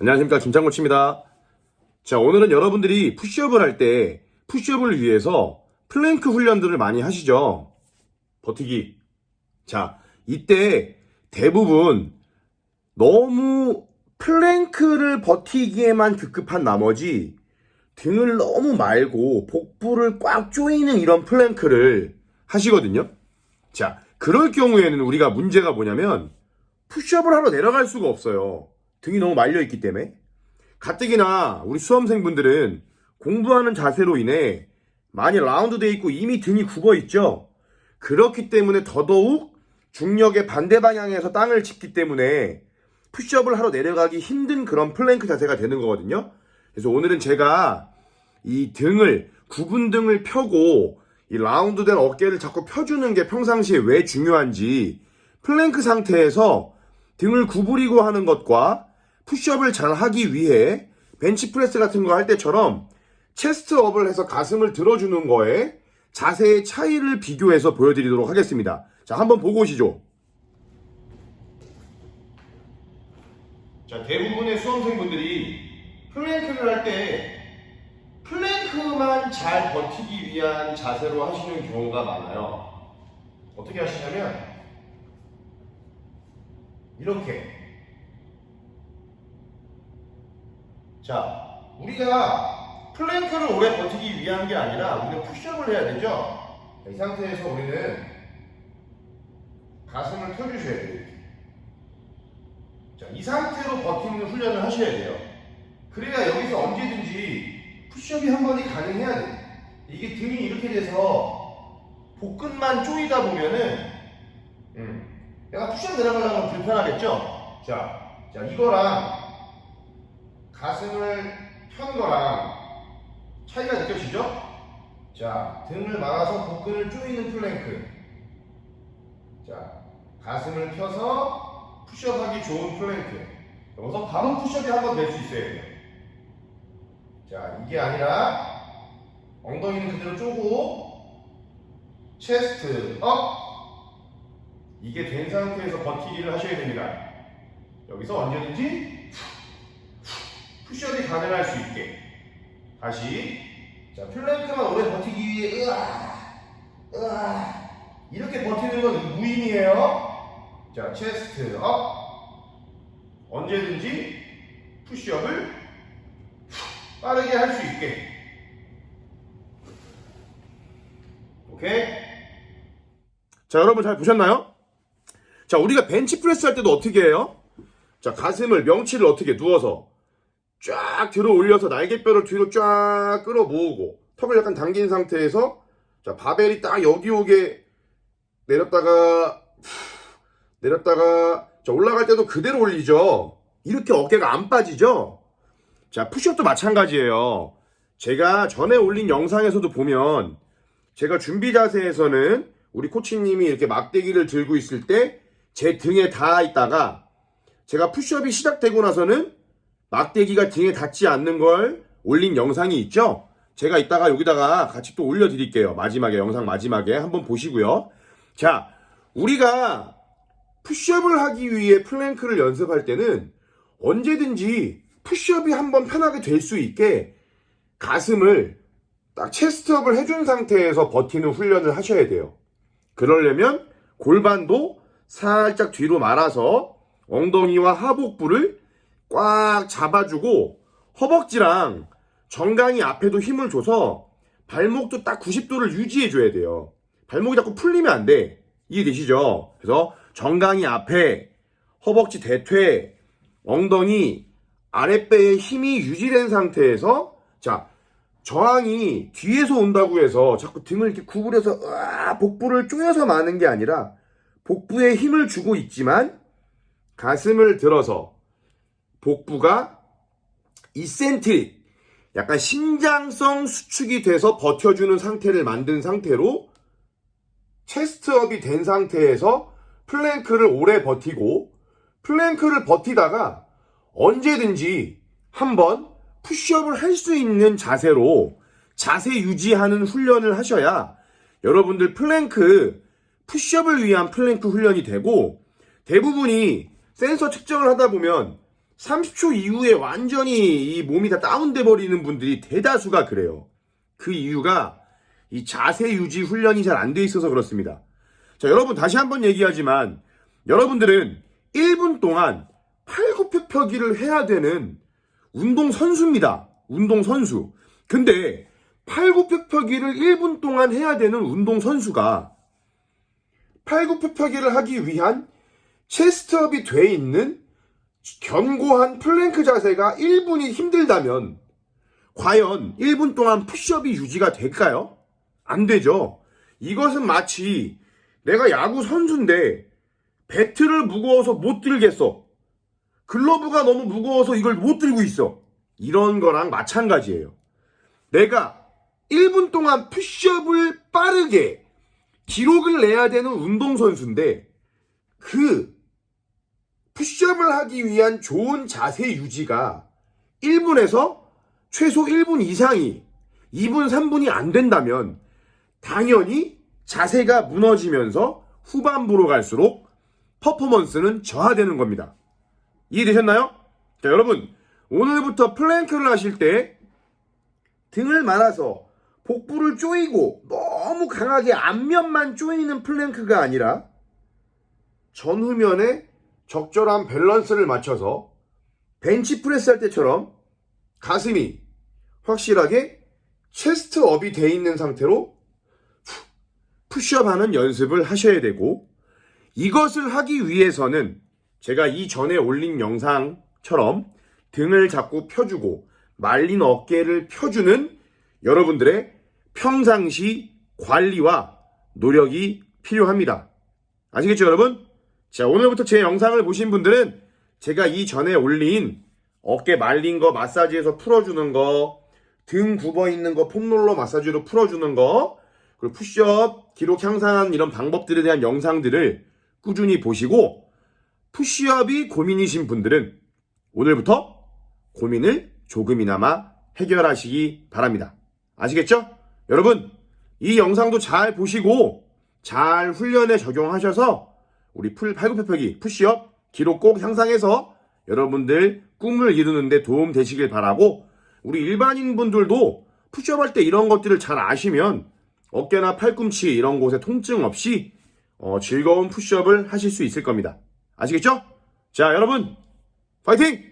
안녕하십니까 김창고치입니다. 자 오늘은 여러분들이 푸시업을 할 때 푸시업을 위해서 플랭크 훈련들을 많이 하시죠. 버티기. 자 이때 대부분 너무 플랭크를 버티기에만 급급한 나머지 등을 너무 말고 복부를 꽉 조이는 이런 플랭크를 하시거든요. 자 그럴 경우에는 우리가 문제가 뭐냐면 푸시업을 하러 내려갈 수가 없어요. 등이 너무 말려있기 때문에. 가뜩이나 우리 수험생분들은 공부하는 자세로 인해 많이 라운드 돼 있고 이미 등이 굽어 있죠. 그렇기 때문에 더더욱 중력의 반대 방향에서 땅을 짚기 때문에 푸시업을 하러 내려가기 힘든 그런 플랭크 자세가 되는 거거든요. 그래서 오늘은 제가 이 등을 굽은 등을 펴고 이 라운드 된 어깨를 자꾸 펴주는 게 평상시에 왜 중요한지 플랭크 상태에서 등을 구부리고 하는 것과 푸시업을 잘 하기 위해 벤치프레스 같은 거 할 때처럼 체스트업을 해서 가슴을 들어주는 거에 자세의 차이를 비교해서 보여드리도록 하겠습니다. 자, 한번 보고 오시죠. 자, 대부분의 수험생분들이 플랭크를 할 때 플랭크만 잘 버티기 위한 자세로 하시는 경우가 많아요. 어떻게 하시냐면 이렇게 자 우리가 플랭크를 오래 버티기 위한 게 아니라 우리는 푸시업을 해야 되죠 이 상태에서 우리는 가슴을 펴주셔야 돼요. 자, 이 상태로 버티는 훈련을 하셔야 돼요 그래야 여기서 언제든지 푸시업이 한 번이 가능해야 돼요 이게 등이 이렇게 돼서 복근만 조이다 보면은 음, 내가 푸시업 내려가려면 불편하겠죠? 자, 자 이거랑 가슴을 편 거랑 차이가 느껴지죠? 자, 등을 말아서 복근을 조이는 플랭크. 자, 가슴을 펴서 푸시업 하기 좋은 플랭크. 여기서 바로 푸시업이 한 번 될 수 있어야 돼요. 자, 이게 아니라 엉덩이는 그대로 쪼고 체스트 업 이게 된 상태에서 버티기를 하셔야 됩니다. 여기서 언제든지 푸시업이 가능할 수 있게 다시 자 플랭크만 오래 버티기 위해 으아 으아 이렇게 버티는 건 무의미해요. 자 체스트 업 언제든지 푸시업을 빠르게 할 수 있게 오케이 자 여러분 잘 보셨나요? 자, 우리가 벤치프레스 할 때도 어떻게 해요? 자, 가슴을, 명치를 어떻게 누워서 쫙 들어 올려서 날개뼈를 뒤로 쫙 끌어 모으고 턱을 약간 당긴 상태에서 자, 바벨이 딱 여기 오게 내렸다가 내렸다가 자, 올라갈 때도 그대로 올리죠. 이렇게 어깨가 안 빠지죠? 자, 푸시업도 마찬가지예요. 제가 전에 올린 영상에서도 보면 제가 준비 자세에서는 우리 코치님이 이렇게 막대기를 들고 있을 때 제 등에 닿아 있다가 제가 푸시업이 시작되고 나서는 막대기가 등에 닿지 않는 걸 올린 영상이 있죠? 제가 이따가 여기다가 같이 또 올려드릴게요. 마지막에, 영상 마지막에 한번 보시고요. 자, 우리가 푸시업을 하기 위해 플랭크를 연습할 때는 언제든지 푸시업이 한번 편하게 될 수 있게 가슴을 딱 체스트업을 해준 상태에서 버티는 훈련을 하셔야 돼요. 그러려면 골반도 살짝 뒤로 말아서 엉덩이와 하복부를 꽉 잡아주고 허벅지랑 정강이 앞에도 힘을 줘서 발목도 딱 90도를 유지해줘야 돼요. 발목이 자꾸 풀리면 안 돼. 이해되시죠? 그래서 정강이 앞에 허벅지 대퇴, 엉덩이, 아랫배에 힘이 유지된 상태에서 자 저항이 뒤에서 온다고 해서 자꾸 등을 이렇게 구부려서 으아, 복부를 쪼여서 마는 게 아니라 복부에 힘을 주고 있지만 가슴을 들어서 복부가 이센트릭 약간 신장성 수축이 돼서 버텨주는 상태를 만든 상태로 체스트업이 된 상태에서 플랭크를 오래 버티고 플랭크를 버티다가 언제든지 한번 푸시업을 할 수 있는 자세로 자세 유지하는 훈련을 하셔야 여러분들 플랭크 푸시업을 위한 플랭크 훈련이 되고 대부분이 센서 측정을 하다 보면 30초 이후에 완전히 이 몸이 다 다운돼 버리는 분들이 대다수가 그래요. 그 이유가 이 자세 유지 훈련이 잘 안 돼 있어서 그렇습니다. 자, 여러분 다시 한번 얘기하지만 여러분들은 1분 동안 팔굽혀펴기를 해야 되는 운동 선수입니다. 운동 선수. 근데 팔굽혀펴기를 1분 동안 해야 되는 운동 선수가 팔굽혀펴기를 하기 위한 체스트업이 돼 있는 견고한 플랭크 자세가 1분이 힘들다면 과연 1분 동안 푸시업이 유지가 될까요? 안 되죠. 이것은 마치 내가 야구 선수인데 배트를 무거워서 못 들겠어. 글러브가 너무 무거워서 이걸 못 들고 있어. 이런 거랑 마찬가지예요. 내가 1분 동안 푸시업을 빠르게 기록을 내야 되는 운동선수인데 그 푸시업을 하기 위한 좋은 자세 유지가 1분에서 최소 1분 이상이 2분, 3분이 안 된다면 당연히 자세가 무너지면서 후반부로 갈수록 퍼포먼스는 저하되는 겁니다. 이해되셨나요? 자, 여러분, 오늘부터 플랭크를 하실 때 등을 말아서 복부를 조이고 너무 강하게 앞면만 조이는 플랭크가 아니라 전후면에 적절한 밸런스를 맞춰서 벤치프레스 할 때처럼 가슴이 확실하게 체스트업이 돼 있는 상태로 푸시업 하는 연습을 하셔야 되고 이것을 하기 위해서는 제가 이전에 올린 영상처럼 등을 자꾸 펴주고 말린 어깨를 펴주는 여러분들의 평상시 관리와 노력이 필요합니다. 아시겠죠, 여러분? 자, 오늘부터 제 영상을 보신 분들은 제가 이전에 올린 어깨 말린 거 마사지해서 풀어주는 거, 등 굽어 있는 거 폼롤러 마사지로 풀어주는 거, 그리고 푸시업, 기록 향상하는 이런 방법들에 대한 영상들을 꾸준히 보시고, 푸시업이 고민이신 분들은 오늘부터 고민을 조금이나마 해결하시기 바랍니다. 아시겠죠? 여러분, 이 영상도 잘 보시고 잘 훈련에 적용하셔서 우리 풀 팔굽혀펴기, 푸시업 기록 꼭 향상해서 여러분들 꿈을 이루는데 도움 되시길 바라고 우리 일반인 분들도 푸시업 할 때 이런 것들을 잘 아시면 어깨나 팔꿈치 이런 곳에 통증 없이 어, 즐거운 푸시업을 하실 수 있을 겁니다. 아시겠죠? 자, 여러분, 파이팅!